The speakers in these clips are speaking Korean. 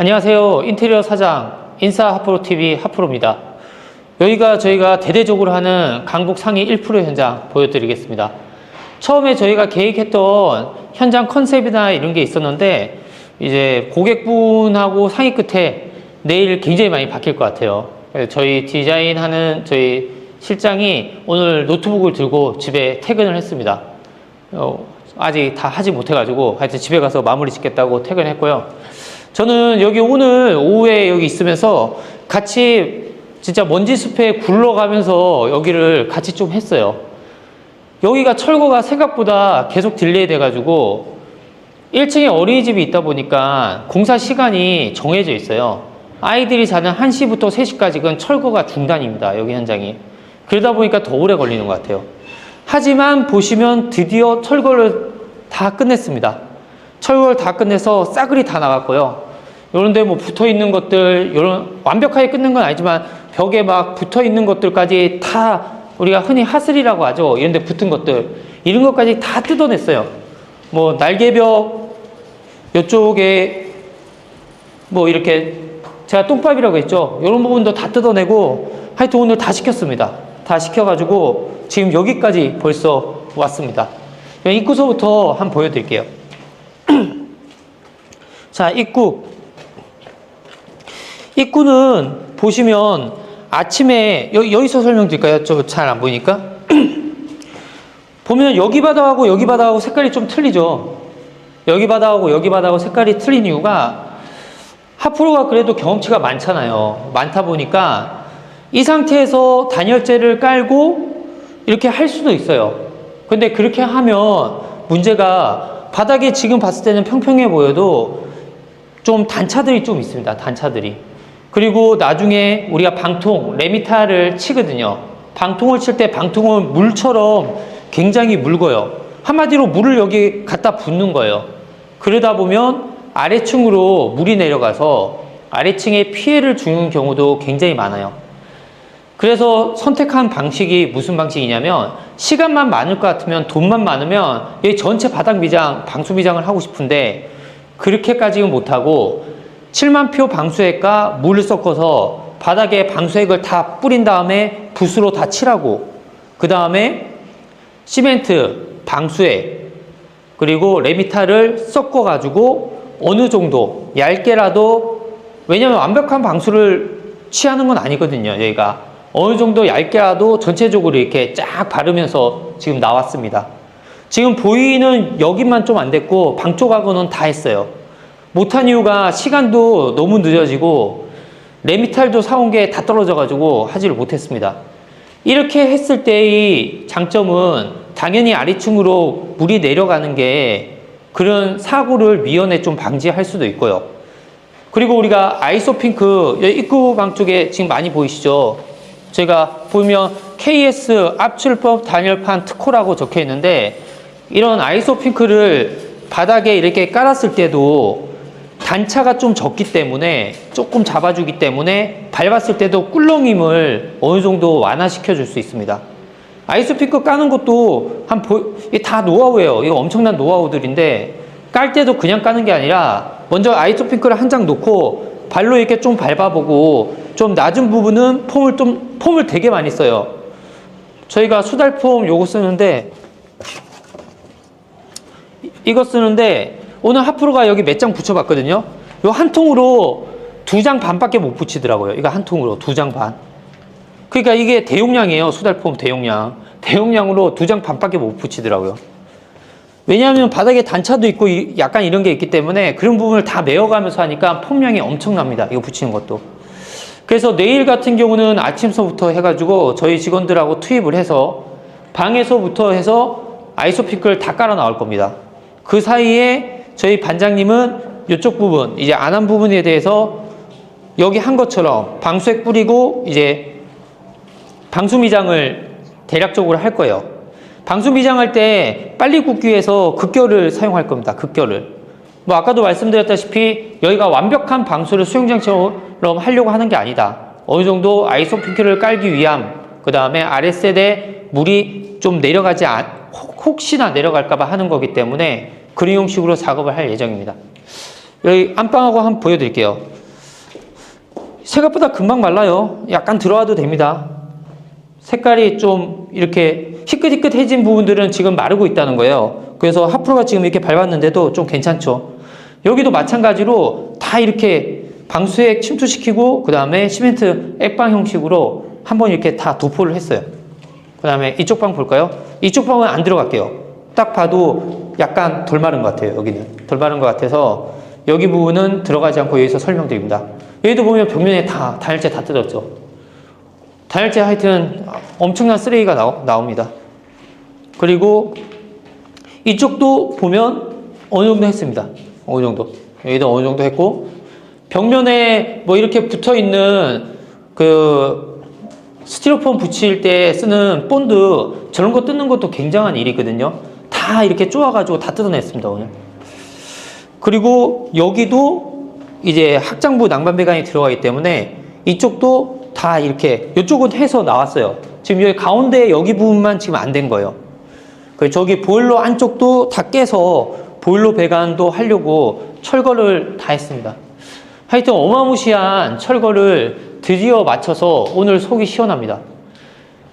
안녕하세요. 인테리어 사장 인사 하프로 TV 하프로입니다. 여기가 저희가 대대적으로 하는 강북 상위 1% 현장 보여드리겠습니다. 처음에 저희가 계획했던 현장 컨셉이나 이런 게 있었는데 이제 고객분하고 상의 끝에 내일 굉장히 많이 바뀔 것 같아요. 저희 디자인하는 저희 실장이 오늘 노트북을 들고 집에 퇴근을 했습니다. 어, 아직 다 하지 못해가지고 하여튼 집에 가서 마무리 짓겠다고 퇴근했고요. 저는 여기 오늘 오후에 여기 있으면서 같이 진짜 먼지 숲에 굴러가면서 여기를 같이 좀 했어요. 여기가 철거가 생각보다 계속 딜레이 돼가지고 1층에 어린이집이 있다 보니까 공사 시간이 정해져 있어요. 아이들이 자는 1시부터 3시까지 는 철거가 중단입니다. 여기 현장이. 그러다 보니까 더 오래 걸리는 것 같아요. 하지만 보시면 드디어 철거를 다 끝냈습니다. 철거를 다 끝내서 싸그리 다 나갔고요. 요런데 뭐 붙어 있는 것들, 요런 완벽하게 끝낸 건 아니지만 벽에 막 붙어 있는 것들까지 다 우리가 흔히 하슬이라고 하죠. 이런 데 붙은 것들. 이런 것까지 다 뜯어냈어요. 뭐 날개벽 이쪽에 뭐 이렇게 제가 똥밥이라고 했죠. 이런 부분도 다 뜯어내고 하여튼 오늘 다 시켰습니다. 다 시켜가지고 지금 여기까지 벌써 왔습니다. 입구서부터 한번 보여드릴게요. 자, 입구. 입구는 보시면 아침에 여, 여기서 설명드릴까요? 저잘안 보이니까. 보면 여기 바닥하고 여기 바닥하고 색깔이 좀 틀리죠. 여기 바닥하고 여기 바닥하고 색깔이 틀린 이유가 하프로가 그래도 경험치가 많잖아요. 많다 보니까 이 상태에서 단열재를 깔고 이렇게 할 수도 있어요. 근데 그렇게 하면 문제가 바닥에 지금 봤을 때는 평평해 보여도 좀 단차들이 좀 있습니다. 단차들이. 그리고 나중에 우리가 방통, 레미타를 치거든요. 방통을 칠 때 방통은 물처럼 굉장히 묽어요. 한마디로 물을 여기 갖다 붓는 거예요. 그러다 보면 아래층으로 물이 내려가서 아래층에 피해를 주는 경우도 굉장히 많아요. 그래서 선택한 방식이 무슨 방식이냐면 시간만 많을 것 같으면 돈만 많으면 전체 바닥 미장, 방수 미장을 하고 싶은데 그렇게까지는 못하고 7만 표 방수액과 물을 섞어서 바닥에 방수액을 다 뿌린 다음에 붓으로 다 칠하고 그 다음에 시멘트, 방수액 그리고 레미타를 섞어 가지고 어느 정도 얇게라도 왜냐하면 완벽한 방수를 취하는 건 아니거든요 여기가. 어느 정도 얇게라도 전체적으로 이렇게 쫙 바르면서 지금 나왔습니다. 지금 보이는 여기만 좀 안 됐고 방 쪽하고는 다 했어요 못한 이유가 시간도 너무 늦어지고 레미탈도 사온 게 다 떨어져 가지고 하지를 못했습니다 이렇게 했을 때의 장점은 당연히 아래층으로 물이 내려가는 게 그런 사고를 미연에 좀 방지할 수도 있고요. 그리고 우리가 아이소핑크 입구방 쪽에 지금 많이 보이시죠? 제가 보면 KS 압출법 단열판 특허라고 적혀 있는데 이런 아이소핑크를 바닥에 이렇게 깔았을 때도 단차가 좀 적기 때문에 조금 잡아주기 때문에 밟았을 때도 꿀렁임을 어느 정도 완화시켜 줄 수 있습니다. 아이스피커 까는 것도 한 보, 이게 다 노하우예요. 이거 엄청난 노하우들인데 깔 때도 그냥 까는 게 아니라 먼저 아이소피커를 한 장 놓고 발로 이렇게 좀 밟아보고 좀 낮은 부분은 폼을 좀 폼을 되게 많이 써요. 저희가 수달폼 요거 쓰는데 이거 쓰는데 오늘 하프로가 여기 몇 장 붙여봤거든요. 요 한 통으로 두 장 반밖에 못 붙이더라고요. 이거 한 통으로 두 장 반. 그러니까 이게 대용량이에요. 수달폼 대용량. 대용량으로 두 장 반밖에 못 붙이더라고요. 왜냐하면 바닥에 단차도 있고 이- 약간 이런 게 있기 때문에 그런 부분을 다 메워가면서 하니까 폼량이 엄청납니다. 이거 붙이는 것도. 그래서 내일 같은 경우는 아침서부터 해가지고 저희 직원들하고 투입을 해서 방에서부터 해서 아이소피크를 다 깔아 나올 겁니다. 그 사이에 저희 반장님은 이쪽 부분, 이제 안 한 부분에 대해서 여기 한 것처럼 방수액 뿌리고 이제 방수 미장을 대략적으로 할 거예요. 방수 미장할 때 빨리 굽기 위해서 극결을 사용할 겁니다. 극결을. 뭐 아까도 말씀드렸다시피 여기가 완벽한 방수를 수영장처럼 하려고 하는 게 아니다. 어느 정도 아이소핑크를 깔기 위함, 그 다음에 아랫세대 물이 좀 내려가지 않, 혹- 혹시나 내려갈까봐 하는 거기 때문에 그런 형식으로 작업을 할 예정입니다. 여기 안방하고 한번 보여드릴게요. 생각보다 금방 말라요. 약간 들어와도 됩니다. 색깔이 좀 이렇게 희끗희끗해진 부분들은 지금 마르고 있다는 거예요. 그래서 하프로가 지금 이렇게 밟았는데도 좀 괜찮죠. 여기도 마찬가지로 다 이렇게 방수액 침투시키고 그 다음에 시멘트 액방 형식으로 한번 이렇게 다 도포를 했어요. 그 다음에 이쪽 방 볼까요? 이쪽 방은 안 들어갈게요. 딱 봐도 약간 덜 마른 것 같아요. 여기는 덜 마른 것 같아서 여기 부분은 들어가지 않고 여기서 설명드립니다. 여기도 보면 벽면에 다 단열재 다 뜯었죠. 단열재 하여튼 엄청난 쓰레기가 나오, 나옵니다. 그리고 이쪽도 보면 어느 정도 했습니다. 어느 정도. 여기도 어느 정도 했고 벽면에 뭐 이렇게 붙어 있는 그 스티로폼 붙일 때 쓰는 본드 저런 거 뜯는 것도 굉장한 일이거든요. 다 이렇게 쪼아가지고 다 뜯어냈습니다 오늘. 그리고 여기도 이제 확장부 난방 배관이 들어가기 때문에 이쪽도 다 이렇게 이쪽은 해서 나왔어요. 지금 여기 가운데 여기 부분만 지금 안 된 거예요. 그 저기 보일러 안쪽도 다 깨서 보일러 배관도 하려고 철거를 다 했습니다. 하여튼 어마무시한 철거를 드디어 마쳐서 오늘 속이 시원합니다.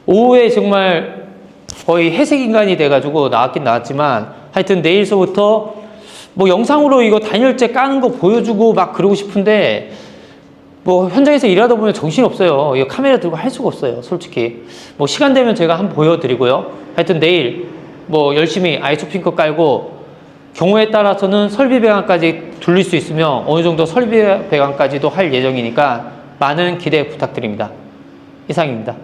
오후에 정말 거의 회색 인간이 돼가지고 나왔긴 나왔지만 하여튼 내일서부터 뭐 영상으로 이거 단열재 까는 거 보여주고 막 그러고 싶은데 뭐 현장에서 일하다 보면 정신이 없어요. 이거 카메라 들고 할 수가 없어요. 솔직히. 뭐 시간 되면 제가 한번 보여드리고요. 하여튼 내일 뭐 열심히 아이소핑크 깔고 경우에 따라서는 설비 배관까지 돌릴 수 있으면 어느 정도 설비 배관까지도 할 예정이니까 많은 기대 부탁드립니다. 이상입니다.